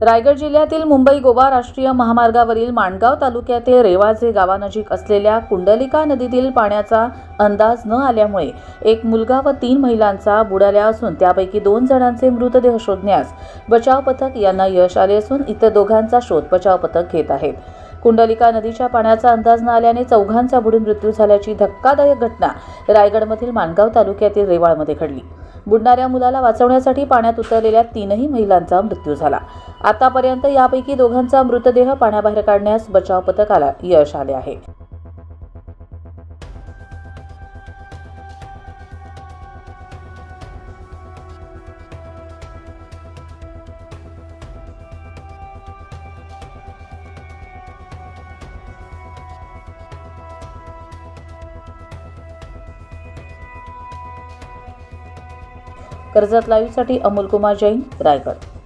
रायगड जिल्ह्यातील मुंबई गोवा राष्ट्रीय महामार्गावरील माणगाव तालुक्यातील रेवाजे गावानजीक असलेल्या कुंडलिका नदीतील पाण्याचा अंदाज न आल्यामुळे एक मुलगा व तीन महिलांचा बुडाल्या असून त्यापैकी दोन जणांचे मृतदेह शोधण्यास बचाव पथक यांना यश आले असून इतर दोघांचा शोध बचाव पथक घेत आहेत कुंडलिका नदीच्या पाण्याचा अंदाज न आल्याने चौघांचा बुडून मृत्यू झाल्याची धक्कादायक घटना रायगडमधील माणगाव तालुक्यातील रेवाळमध्ये घडली. बुडणाऱ्या मुलाला वाचवण्यासाठी पाण्यात उतरलेल्या तीनही महिलांचा मृत्यू झाला. आतापर्यंत यापैकी दोघांचा मृतदेह पाण्याबाहेर काढण्यास बचाव पथकाला यश आले आहे. कर्जत लाईव्हसाठी अमोल कुमार जैन रायगड.